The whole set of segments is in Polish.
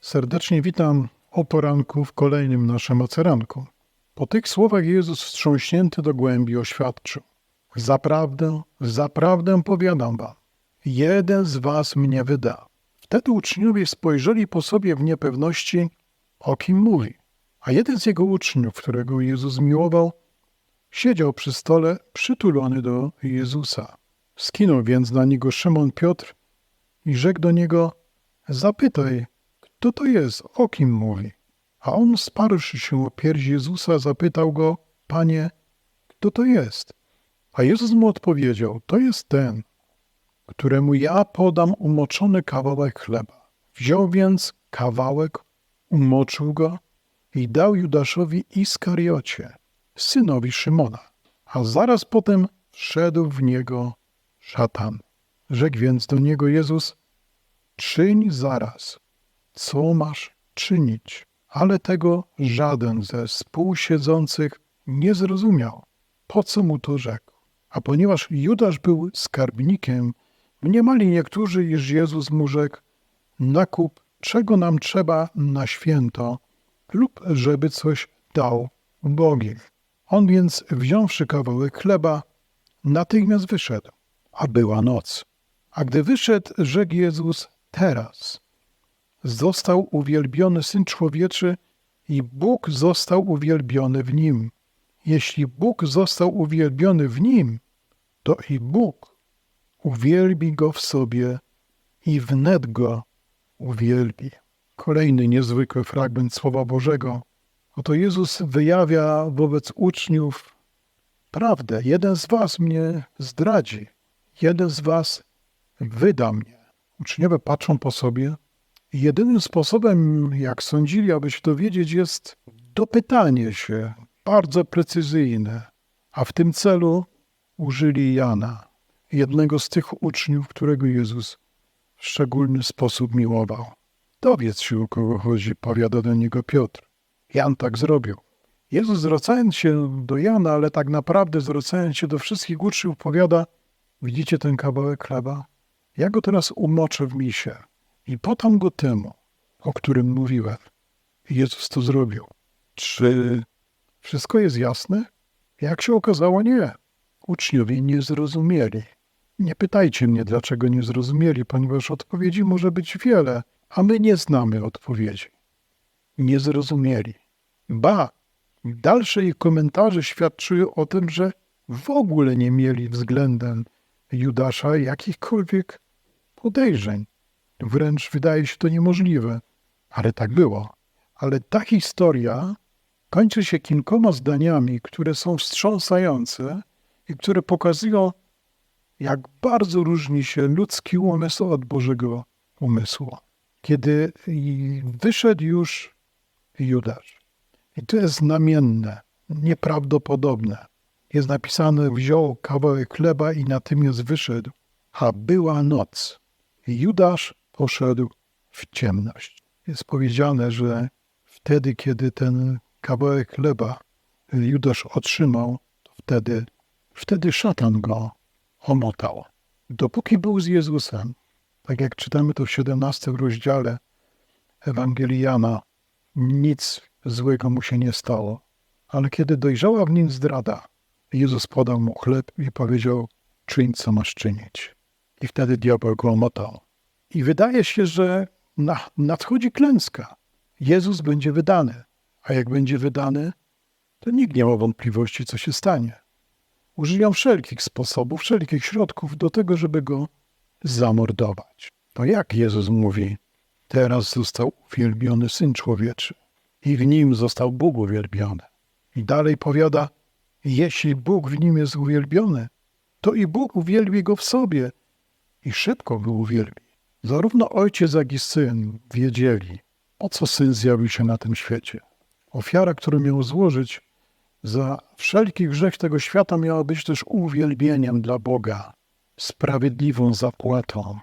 Serdecznie witam o poranku w kolejnym naszym oceranku. Po tych słowach Jezus wstrząśnięty do głębi oświadczył: Zaprawdę, zaprawdę powiadam wam, jeden z was mnie wyda. Wtedy uczniowie spojrzeli po sobie w niepewności, o kim mówi. A jeden z jego uczniów, którego Jezus miłował, siedział przy stole przytulony do Jezusa. Skinął więc na niego Szymon Piotr i rzekł do niego: Zapytaj, kto to jest, o kim mówi? A on, sparłszy się o pierś Jezusa, zapytał go: Panie, kto to jest? A Jezus mu odpowiedział: To jest ten, któremu ja podam umoczony kawałek chleba. Wziął więc kawałek, umoczył go i dał Judaszowi Iskariocie, synowi Szymona. A zaraz potem wszedł w niego szatan. Rzekł więc do niego Jezus: Czyń zaraz, co masz czynić. Ale tego żaden ze współsiedzących nie zrozumiał, po co mu to rzekł. A ponieważ Judasz był skarbnikiem, mniemali niektórzy, iż Jezus mu rzekł, nakup, czego nam trzeba na święto, lub żeby coś dał ubogim. On więc, wziąwszy kawałek chleba, natychmiast wyszedł, a była noc. A gdy wyszedł, rzekł Jezus, teraz został uwielbiony Syn Człowieczy i Bóg został uwielbiony w Nim. Jeśli Bóg został uwielbiony w Nim, to i Bóg uwielbi Go w sobie i wnet Go uwielbi. Kolejny niezwykły fragment Słowa Bożego. Oto Jezus wyjawia wobec uczniów prawdę. Jeden z was mnie zdradzi. Jeden z was wyda mnie. Uczniowie patrzą po sobie. Jedynym sposobem, jak sądzili, aby się dowiedzieć, jest dopytanie się, bardzo precyzyjne. A w tym celu użyli Jana, jednego z tych uczniów, którego Jezus w szczególny sposób miłował. Dowiedz się, o kogo chodzi, powiada do niego Piotr. Jan tak zrobił. Jezus zwracając się do Jana, ale tak naprawdę zwracając się do wszystkich uczniów, powiada, widzicie ten kawałek chleba? Ja go teraz umoczę w misie i podam go temu, o którym mówiłem. Jezus to zrobił. Czy wszystko jest jasne? Jak się okazało, nie. Uczniowie nie zrozumieli. Nie pytajcie mnie, dlaczego nie zrozumieli, ponieważ odpowiedzi może być wiele, a my nie znamy odpowiedzi. Nie zrozumieli. Ba, dalsze ich komentarze świadczyły o tym, że w ogóle nie mieli względem Judasza jakichkolwiek podejrzeń. Wręcz wydaje się to niemożliwe, ale tak było. Ale ta historia kończy się kilkoma zdaniami, które są wstrząsające i które pokazują, jak bardzo różni się ludzki umysł od Bożego umysłu. Kiedy wyszedł już Judasz, i to jest znamienne, nieprawdopodobne, jest napisane, wziął kawałek chleba i natychmiast wyszedł, a była noc. Judasz poszedł w ciemność. Jest powiedziane, że wtedy, kiedy ten kawałek chleba Judasz otrzymał, to wtedy, wtedy szatan go omotał. Dopóki był z Jezusem, tak jak czytamy to w 17 rozdziale Ewangelii Jana, nic złego mu się nie stało. Ale kiedy dojrzała w nim zdrada, Jezus podał mu chleb i powiedział, czyń co masz czynić. I wtedy diabeł go omotał. I wydaje się, że na, nadchodzi klęska. Jezus będzie wydany. A jak będzie wydany, to nikt nie ma wątpliwości, co się stanie. Użyją wszelkich sposobów, wszelkich środków do tego, żeby go zamordować. To jak Jezus mówi, teraz został uwielbiony Syn Człowieczy i w nim został Bóg uwielbiony. I dalej powiada, jeśli Bóg w nim jest uwielbiony, to i Bóg uwielbi go w sobie i szybko go uwielbi. Zarówno ojciec, jak i syn wiedzieli, po co syn zjawił się na tym świecie. Ofiara, którą miał złożyć za wszelki grzech tego świata, miała być też uwielbieniem dla Boga, sprawiedliwą zapłatą.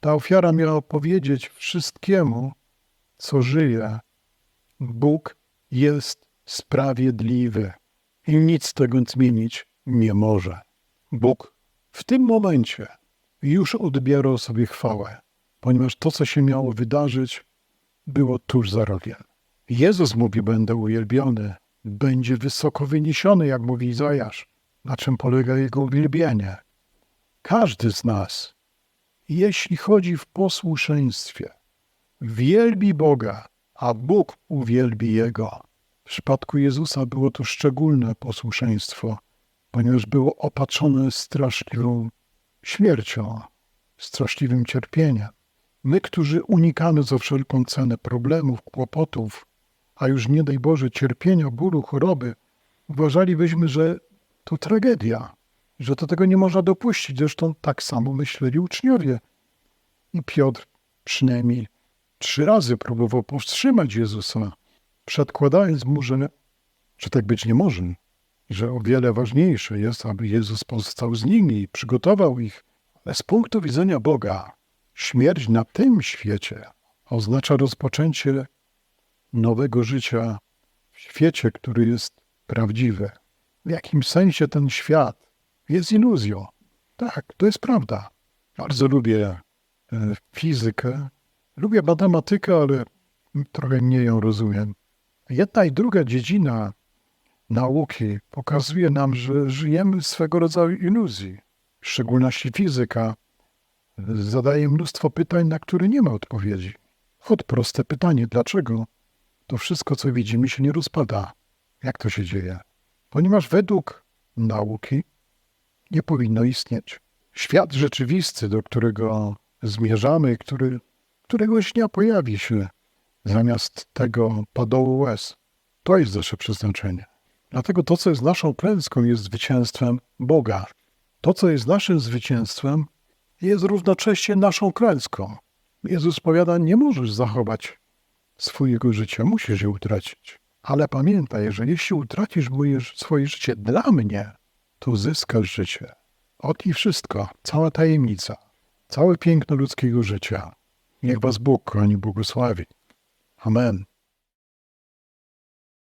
Ta ofiara miała powiedzieć wszystkiemu, co żyje. Bóg jest sprawiedliwy i nic tego zmienić nie może. Bóg w tym momencie już odbierał sobie chwałę, ponieważ to, co się miało wydarzyć, było tuż za rogiem. Jezus mówi, będę uwielbiony, będzie wysoko wyniesiony, jak mówi Izajasz. Na czym polega jego uwielbienie? Każdy z nas, jeśli chodzi w posłuszeństwie, wielbi Boga, a Bóg uwielbi Jego. W przypadku Jezusa było to szczególne posłuszeństwo, ponieważ było opatrzone straszliwą śmiercią, straszliwym cierpieniem. My, którzy unikamy za wszelką cenę problemów, kłopotów, a już nie daj Boże cierpienia, bólu, choroby, uważalibyśmy, że to tragedia, że do tego nie można dopuścić. Zresztą tak samo myśleli uczniowie. I Piotr przynajmniej trzy razy próbował powstrzymać Jezusa, przedkładając mu, że, że tak być nie może, że o wiele ważniejsze jest, aby Jezus pozostał z nimi i przygotował ich. Ale z punktu widzenia Boga, śmierć na tym świecie oznacza rozpoczęcie nowego życia w świecie, który jest prawdziwy. W jakimś sensie ten świat jest iluzją. Tak, to jest prawda. Bardzo lubię e, fizykę, lubię matematykę, ale trochę mniej ją rozumiem. Jedna i druga dziedzina nauki pokazuje nam, że żyjemy swego rodzaju iluzji. W szczególności fizyka zadaje mnóstwo pytań, na które nie ma odpowiedzi. Od proste pytanie, dlaczego to wszystko, co widzimy, się nie rozpada? Jak to się dzieje? Ponieważ według nauki nie powinno istnieć. Świat rzeczywisty, do którego zmierzamy, który któregoś dnia pojawi się zamiast tego padołu łez. To jest nasze przeznaczenie. Dlatego to, co jest naszą klęską, jest zwycięstwem Boga. To, co jest naszym zwycięstwem, jest równocześnie naszą klęską. Jezus powiada, nie możesz zachować swojego życia, musisz je utracić. Ale pamiętaj, że jeśli utracisz moje, swoje życie dla mnie, to uzyskasz życie. Ot i wszystko, cała tajemnica, całe piękno ludzkiego życia. Niech was Bóg, kochani, błogosławi. Amen.